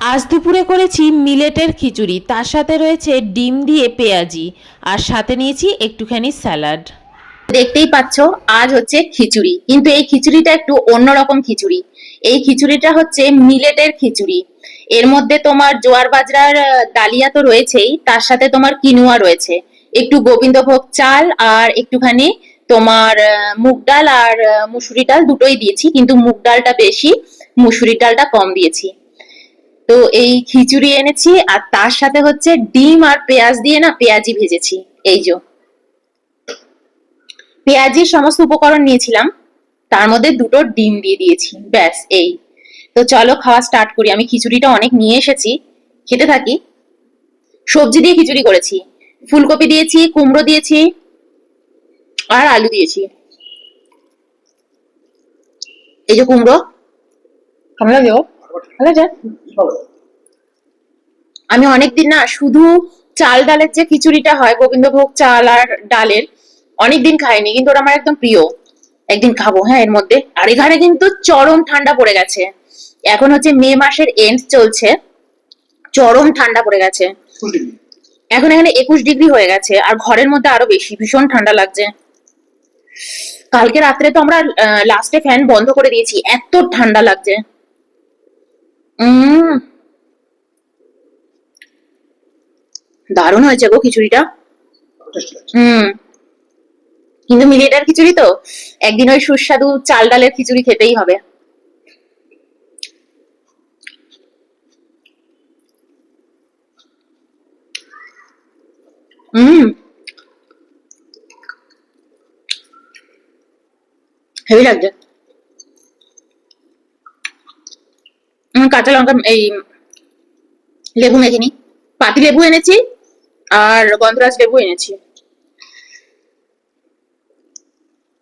আজ দুপুরে করেছি মিলেটের খিচুড়ি, তার সাথে রয়েছে ডিম দিয়ে পেঁয়াজি, আর সাথে নিয়েছি একটুখানি স্যালাড। দেখতেই পাচ্ছ, আজ হচ্ছে খিচুড়ি, কিন্তু এই খিচুড়িটা একটু অন্যরকম খিচুড়ি। এই খিচুড়িটা হচ্ছে মিলেটের খিচুড়ি। এর মধ্যে তোমার জোয়ার বাজরার ডালিয়া তো রয়েছেই, তার সাথে তোমার কিনুয়া রয়েছে। একটু গোবিন্দভোগ চাল আর একটুখানি তোমার মুগ ডাল আর মুসুরি ডাল দুটোই দিয়েছি, কিন্তু মুগ ডালটা বেশি, মুসুরি ডালটা কম দিয়েছি। তো এই খিচুড়ি এনেছি আর তার সাথে হচ্ছে ডিম আর পেঁয়াজ দিয়ে না পেঁয়াজি ভেজেছি। এই যে। পেঁয়াজির সমস্ত উপকরণ নিয়েছিলাম, তার মধ্যে দুটো ডিম দিয়ে দিয়েছি, ব্যাস, এই। তো চলো খাওয়া স্টার্ট করি। আমি খিচুড়িটা অনেক নিয়ে এসেছি, খেতে থাকি। সবজি দিয়ে খিচুড়ি করেছি। ফুলকপি দিয়েছি, কুমড়ো দিয়েছি আর আলু দিয়েছি। এই যে কুমড়ো। কেমন লাগে আছে? আমি অনেকদিন না শুধু চাল ডালের যে খিচুড়িটা হয় গোবিন্দভোগ চাল আর ডালের অনেকদিন খাইনি কিন্তু ওটা আমার একদম প্রিয়। একদিন খাব হ্যাঁ এর মধ্যে। আর এখানে কিন্তু চরম ঠান্ডা পড়ে গেছে। এখন হচ্ছে মে মাসের এন্ড চলছে। চরম ঠান্ডা পড়ে গেছে। এখন এখানে একুশ ডিগ্রি হয়ে গেছে আর ঘরের মধ্যে আরও বেশি ভীষণ ঠান্ডা লাগছে। কালকে রাত্রে তো আমরা লাস্টে ফ্যান বন্ধ করে দিয়েছি এত ঠান্ডা লাগছে। উম দারুণ হয়েছে গো খিচুড়িটা। হুম। কিন্তু মিলেটার খিচুড়ি তো? একদিন ওই সুস্বাদু চাল ডালের খিচুড়ি খেতেই হবে। হুম। হেভি লাগছে। কাঁচা লঙ্কা, এই লেবু মেখে নি। পাতি লেবু এনেছি আর গন্ধরাজ লেবু এনেছি।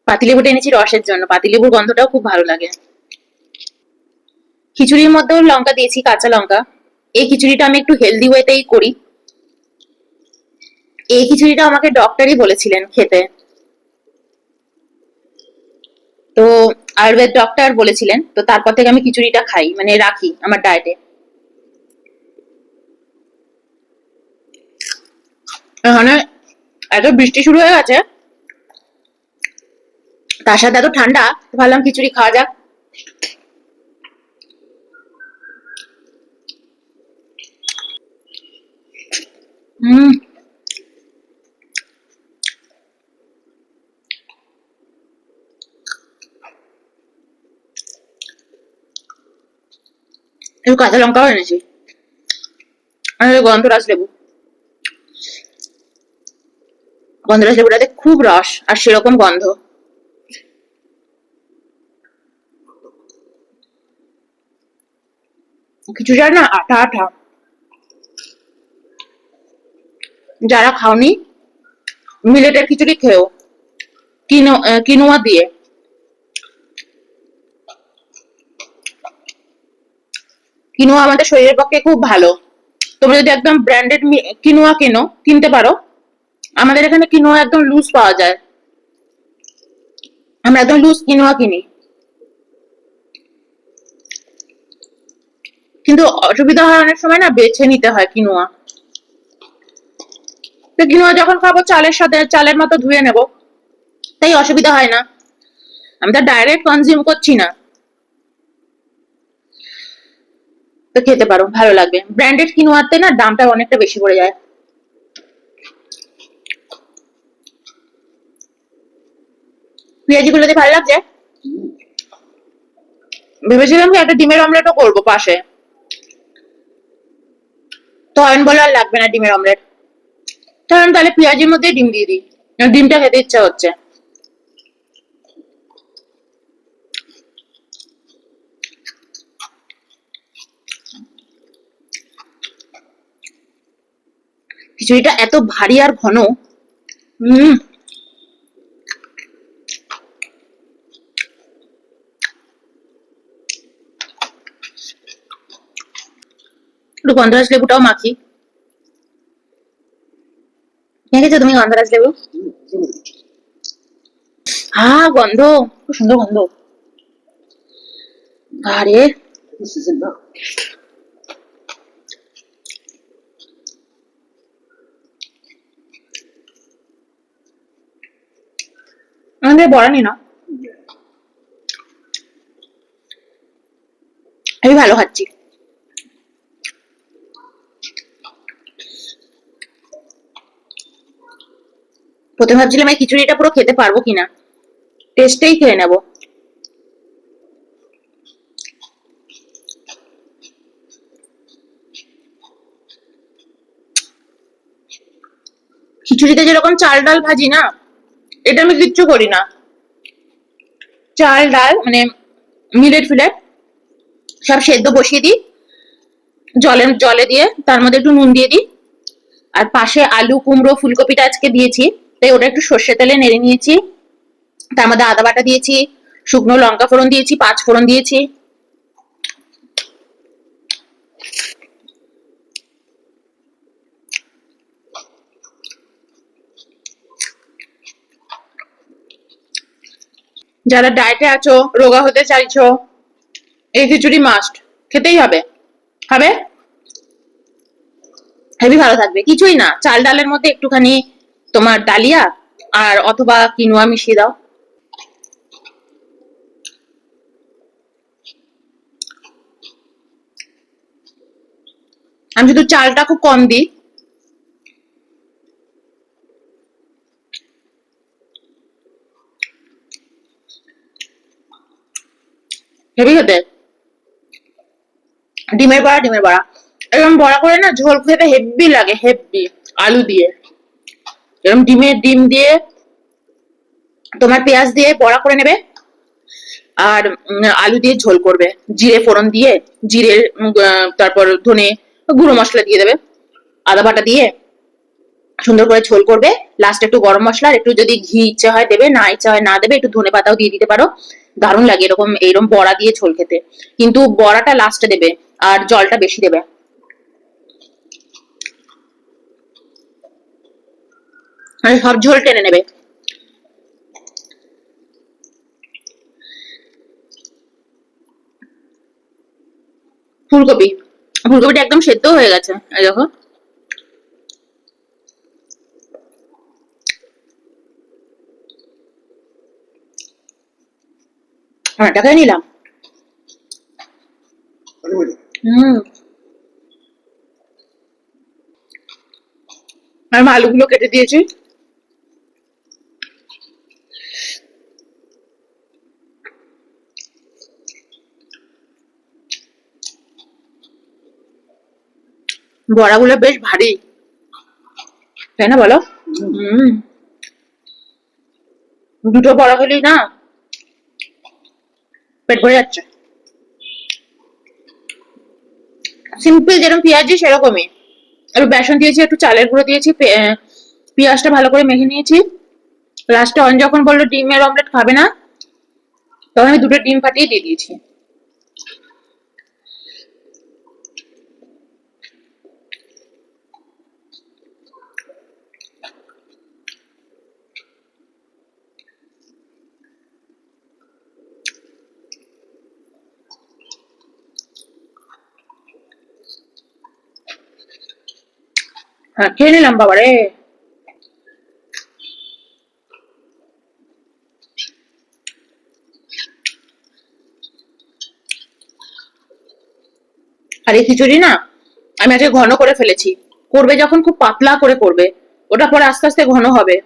পাতিলেবুটা এনেছি রসের জন্য। পাতিলেবুর গন্ধটাও খুব ভালো লাগে। খিচুড়ির মধ্যেও লঙ্কা দিয়েছি, কাঁচা লঙ্কা। এই খিচুড়িটা আমি একটু হেলদি ওয়েতেই করি। এই খিচুড়িটা আমাকে ডক্টরই বলেছিলেন খেতে। তো আয়ুর্বেদ ডক্টর বলেছিলেন, তো তারপর থেকে আমি খিচুড়িটা খাই মানে রাখি আমার ডায়েটে এখানে এত বৃষ্টি শুরু হয়ে গেছে, তার সাথে এত ঠান্ডা ভাবলাম খিচুড়ি খাওয়া যাক। হুম একটু কাঁচা লঙ্কাও এনেছি আর গন্ধরাজ লেবু গন্ধরাজ লেবুটাতে খুব রস আর সেরকম গন্ধ খিচুড়িটা না আঠা আঠা যারা খাওনি মিলেটের খিচুড়ি খেও কিনো কিনোয়া দিয়ে কিনোয়া আমাদের শরীরের পক্ষে খুব ভালো। তোমরা যদি একদম ব্র্যান্ডেড কিনোয়া কেনো, কিনতে পারো। আমাদের এখানে কিনোয়া একদম লুজ পাওয়া যায়। আমরা একদম লুজ কিনোয়া কিনি। কিন্তু অসুবিধা হয় অনেক সময় না, বেছে নিতে হয় কিনোয়া তো কিনোয়া যখন খাব, চালের সাথে, চালের মতো ধুয়ে নেব। তাই অসুবিধা হয় না। আমি তো ডাইরেক্ট কনজিউম করছি না। তো খেতে পারো, ভালো লাগবে। ব্র্যান্ডেড কিনোয়াতে না দামটা অনেকটা বেশি পড়ে যায়। পেঁয়াজি গুলোতে ভালো লাগছে? ভেবেছিলাম কি একটা ডিমের অমলেটও করব পাশে। তয়ন বলে আর লাগবে না ডিমের অমলেট তখন তাহলে পেঁয়াজির মধ্যে ডিম দিয়ে দিই। ডিমটা খেতে ইচ্ছা হচ্ছে। খিচুড়িটা এত ভারী আর ঘন। একটু গন্ধরাজ লেবুটাও মাখি। দেখেছ তুমি গন্ধরাজ লেবু? হা গন্ধ। খুব সুন্দর গন্ধ। আরে। থেকে বড়া নি না? আমি ভালো খাচ্ছি। প্রথমে ভাবছিলাম এই খিচুড়িটা পুরো খেতে পারব কিনা। টেস্টেই খেয়ে নেব। খিচুড়িতে যেরকম চাল ডাল ভাজি না এটা আমি কিচ্ছু করি না। চাল, ডাল মানে মিলেট ফিলেট, সব সেদ্ধ বসিয়ে দিই। জলে জলে দিয়ে তার মধ্যে একটু নুন দিয়ে দিই। আর পাশে আলু, কুমড়ো, ফুলকপিটা আজকে দিয়েছি, তাই ওটা একটু সর্ষে তেলে নেড়ে নিয়েছি। তার মধ্যে আদা বাটা দিয়েছি, শুকনো লঙ্কা ফোড়ন দিয়েছি, পাঁচ ফোড়ন দিয়েছি। যারা ডায়েটে আছো, রোগা হতে চাইছো, এই খিচুড়ি মাস্ট খেতেই হবে। খাবে হেভি ভালো থাকবে। কিছুই না, চাল ডালের মধ্যে একটুখানি তোমার ডালিয়া আর অথবা কিনোয়া মিশিয়ে দাও। আমি শুধু চালটা খুব কম দিই। হেভি ডিমের বড়া ডিমের বড়া। এরকম বড়া করে না, ঝোল খেতে হেভি লাগে হেভি আলু দিয়ে। এরকম ডিমের ডিম দিয়ে, তোমার পেঁয়াজ দিয়ে বড়া করে নেবে, আর আলু দিয়ে ঝোল করবে। জিরে ফোড়ন দিয়ে, জিরে তারপর ধনে গুঁড়ো মশলা দিয়ে দেবে। আদা বাটা দিয়ে সুন্দর করে ঝোল করবে। লাস্ট একটু গরম মশলা একটু যদি ঘি ইচ্ছে হয় দেবে, না ইচ্ছে হয় না দেবে, একটু ধনে পাতাও দিয়ে দিতে পারো। দারুণ লাগে, এরকম এরকম বড়া দিয়ে ঝোল খেতে। কিন্তু বড়াটা লাস্টে দেবে, আর জলটা বেশি দেবে। সব ঝোল টেনে নেবে। ফুলকপি। ফুলকপিটা একদম সেদ্ধ হয়ে গেছে, এই দেখো। হ্যাঁ এটা খেয়ে নিলাম। হুম। আর আলুগুলো কেটে দিয়েছি। বড়াগুলো বেশ ভারী। তাই না বলো? হুম। দুটো বড়া খেলেই না পেট ভরে যাচ্ছে। সিম্পল যেরকম পেঁয়াজ সেরকমই। একটু বেসন দিয়েছি, একটু চালের গুঁড়ো দিয়েছি পেঁয়াজটা ভালো করে মেখে নিয়েছি। লাস্টে অন যখন বলল ডিমের অমলেট খাবে না, তখন আমি দুটো ডিম ফাটিয়ে দিয়ে দিয়েছি। হ্যাঁ খেয়ে নিলাম বাবারে আর এই খিচুড়ি না? আমি আজকে ঘন করে ফেলেছি। করবে যখন, খুব পাতলা করে করবে। ওটা পরে আস্তে আস্তে ঘন হবে।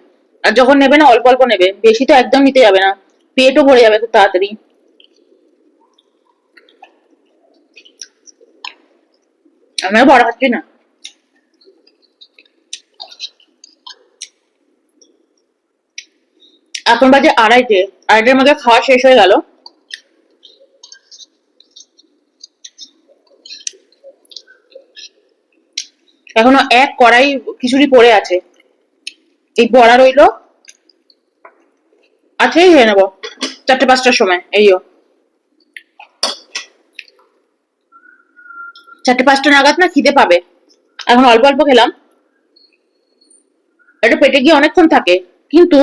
আর যখন নেবে না, অল্প অল্প নেবে। বেশি তো একদম নিতে যাবে না। পেটও ভরে যাবে খুব তাড়াতাড়ি। আমি আর বড় খাচ্ছি না। এখন বাজে আড়াইটে। আড়াইটের মধ্যে খাওয়া শেষ হয়ে গেল। এখনও এক কড়াই খিচুড়ি পড়ে আছে। এই বড়া রইল। আছেই খেয়ে নেব। চারটে পাঁচটার সময় এইও চারটে পাঁচটা নাগাদ না খিদে পাবে। এখন অল্প অল্প খেলাম। এটা পেটে গিয়ে অনেকক্ষণ থাকে। কিন্তু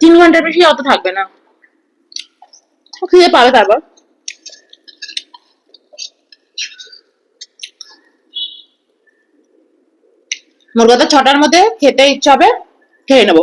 তিন ঘণ্টার বেশি অত থাকবে না। খেয়ে পাবে তারপর। মোর কথা ছটার মধ্যে খেতে ইচ্ছা হবে, খেয়ে নেব।